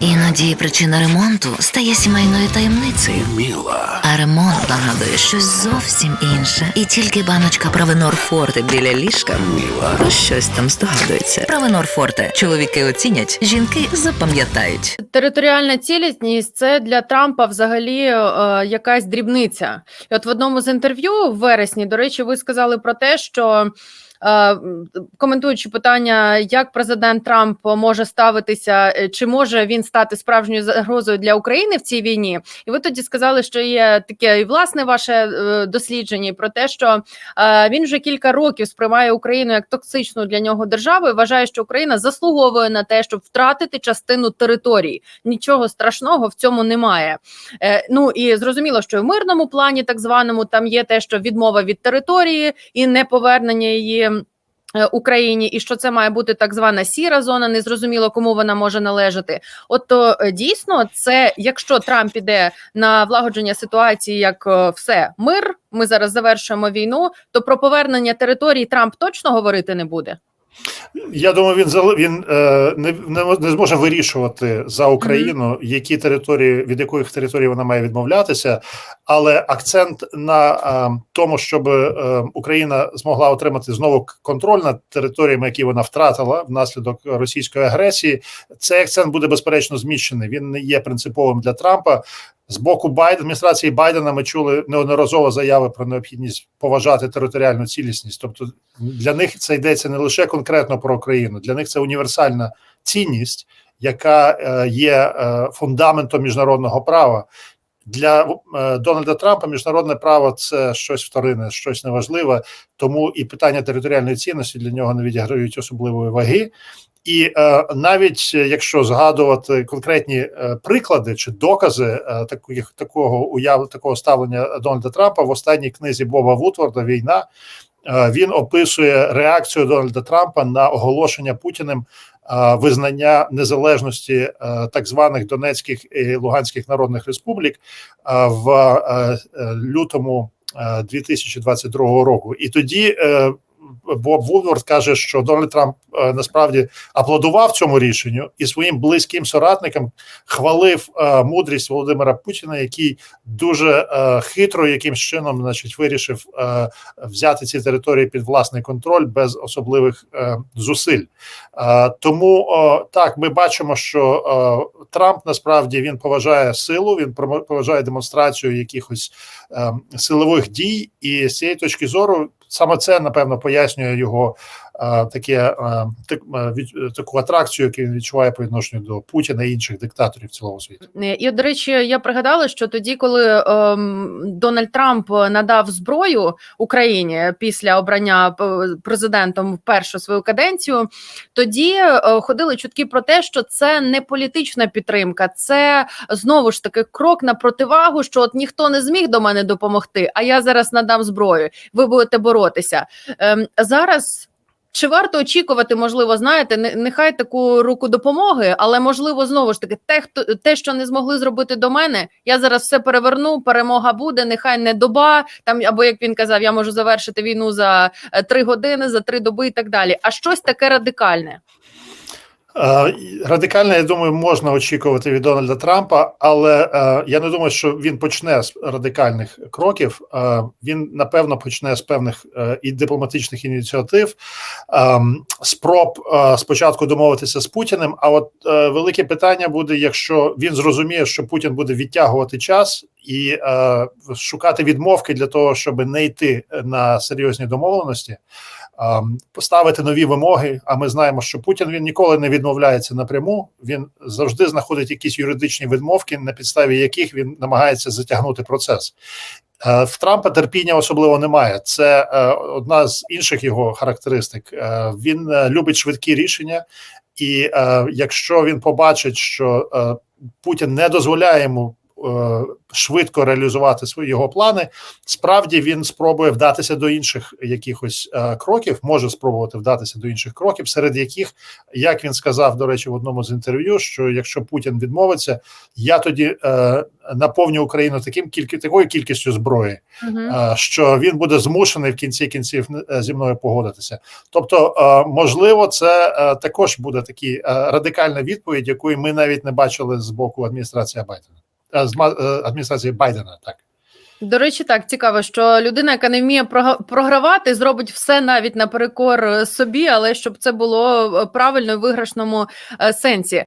Іноді причина ремонту стає сімейною таємницею. Міла. А ремонт нагадує щось зовсім інше. І тільки баночка Правенор Форте біля ліжка Міла. про щось там здогадується. Правенор Форте. Чоловіки оцінять, жінки запам'ятають. Територіальна цілісність це для Трампа взагалі е, якась дрібниця. І от в одному з інтерв'ю в вересні, до речі, ви сказали про те, що. Е, Коментуючи питання, як президент Трамп може ставитися, е, чи може він стати справжньою загрозою для України в цій війні, і ви тоді сказали, що є таке і власне ваше е, дослідження про те, що він вже кілька років сприймає Україну як токсичну для нього державу і вважає, що Україна заслуговує на те, щоб втратити частину території. Нічого страшного в цьому немає. Ну і зрозуміло, що в мирному плані, так званому, там є те, що відмова від території і неповернення її. Е, Україні і що це має бути так звана сіра зона, незрозуміло кому вона може належати. От то е, дійсно, це якщо Трамп іде на влагодження ситуації, як е, все мир, ми зараз завершуємо війну, то про повернення території Трамп точно говорити не буде. Я думаю, він він е, не, не, зможе вирішувати за Україну, які території від яких територій вона має відмовлятися, але акцент на е, тому, щоб е, Україна змогла отримати знову контроль над територіями, які вона втратила внаслідок російської агресії. Цей акцент буде безперечно зміщений. Він не є принциповим для Трампа. З боку Байдена, адміністрації Байдена ми чули неодноразово заяви про необхідність поважати територіальну цілісність. Тобто для них це йдеться не лише конкретно про Україну, для них це універсальна цінність, яка е, є е, фундаментом міжнародного права. Для е, Дональда Трампа міжнародне право це щось вторинне, щось неважливе, тому і питання територіальної цінності для нього не відіграють особливої ваги. І е, навіть е, якщо згадувати конкретні е, приклади чи докази е, таких такого уяв такого ставлення Дональда Трампа в останній книзі Боба Вудворда Війна е, він описує реакцію Дональда Трампа на оголошення Путіним е, визнання незалежності е, так званих Донецьких і Луганських народних республік е, в е, е, лютому е, 2022 року. І тоді е, Боб Вудворд каже, що Дональд Трамп е, насправді аплодував цьому рішенню і своїм близьким соратникам хвалив е, мудрість Володимира Путіна, який дуже е, хитро якимсь чином, значить, вирішив взяти ці території під власний контроль без особливих зусиль. Тому так ми бачимо, що Трамп насправді він поважає силу, він поважає демонстрацію якихось е, силових дій, і з цієї точки зору саме це напевно пояснює його таке так, від, таку атракцію, яку він відчуває по відношенню до Путіна і інших диктаторів цілого світу. Е, І, до речі, я пригадала, що тоді, коли ем, Дональд Трамп надав зброю Україні після обрання е, президентом в першу свою каденцію, тоді е, ходили чутки про те, що це не політична підтримка, це знову ж таки крок на противагу, що от ніхто не зміг до мене допомогти, а я зараз надам зброю. Ви будете боротися ем, зараз. Чи варто очікувати, можливо, знаєте, не- нехай таку руку допомоги, але можливо, знову ж таки, те, хто те, що не змогли зробити до мене, я зараз все переверну. Перемога буде. Нехай не доба там, або як він казав, я можу завершити війну за е, три години, за три доби і так далі. А щось таке радикальне. Е, Радикально, я думаю, можна очікувати від Дональда Трампа, але е, я не думаю, що він почне з радикальних кроків. Е, він напевно почне з певних і дипломатичних ініціатив, спроб спочатку домовитися з Путіним. А от велике питання буде, якщо він зрозуміє, що Путін буде відтягувати час і шукати відмовки для того, щоб не йти на серйозні домовленості поставити нові вимоги. А ми знаємо, що Путін він ніколи не відмовляється напряму. Він завжди знаходить якісь юридичні відмовки, на підставі яких він намагається затягнути процес. Е, В Трампа терпіння особливо немає. Це е, одна з інших його характеристик. Е, Він любить швидкі рішення, і якщо він побачить, що Путін не дозволяє йому швидко реалізувати свої його плани, справді він спробує вдатися до інших якихось е, кроків, може спробувати вдатися до інших кроків, серед яких, як він сказав, до речі, в одному з інтерв'ю, що якщо Путін відмовиться, я тоді е, наповню Україну таким кільки такою кількістю зброї, е, що він буде змушений в кінці кінців е, зі мною погодитися. Тобто, е, можливо, це е, також буде такі е, радикальна відповідь, якої ми навіть не бачили з боку адміністрації Байдена. Е, З е, адміністрації Байдена, так. До речі, так цікаво, що людина, яка не вміє програвати, зробить все навіть наперекор е, собі, але щоб це було правильно в виграшному сенсі.